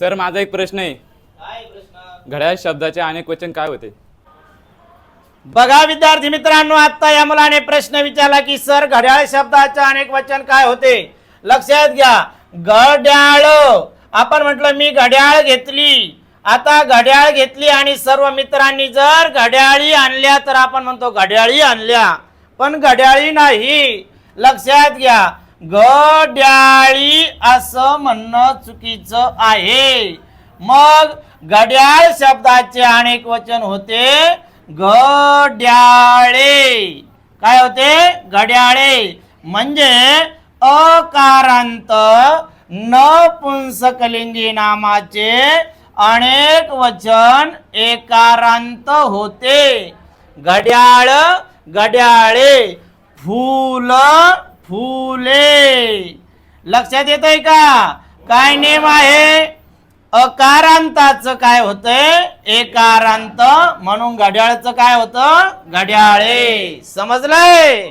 Sir माझा एक प्रश्न आहे. घड्याळ शब्दाचे अनेक वचन काय होते? बघा विद्यार्थी मित्रांनो आता या मुलाने प्रश्न विचारला की सर घड्याळ शब्दाचे अनेक वचन काय होते? लक्षात घ्या. घड्याळ. आपण म्हटलं मी घड्याळ घेतली. आता घड्याळ घेतली आणि सर्व मित्रांनी जर घड्याळी आणल्या तर आपण म्हणतो घड्याळी आणल्या. पण घड्याळी नाही. लक्षात घ्या. गड्याळी असं म्हणणं चुकीचं आहे. मग घड्याळ शब्दाचे अनेक वचन होते. गड्याळे. काय होते? घड्याळे म्हणजे अकारांत नपुंसकलिंगी नामाचे अनेक वचन एकारांत होते. घड्याळ गड्याळे फुल फुले. लक्षात येत आहे का? काय नेम आहे? अकारांताचं काय होतंय? एकारांत म्हणून घड्याळचं काय होतं? घड्याळे. समजलंय?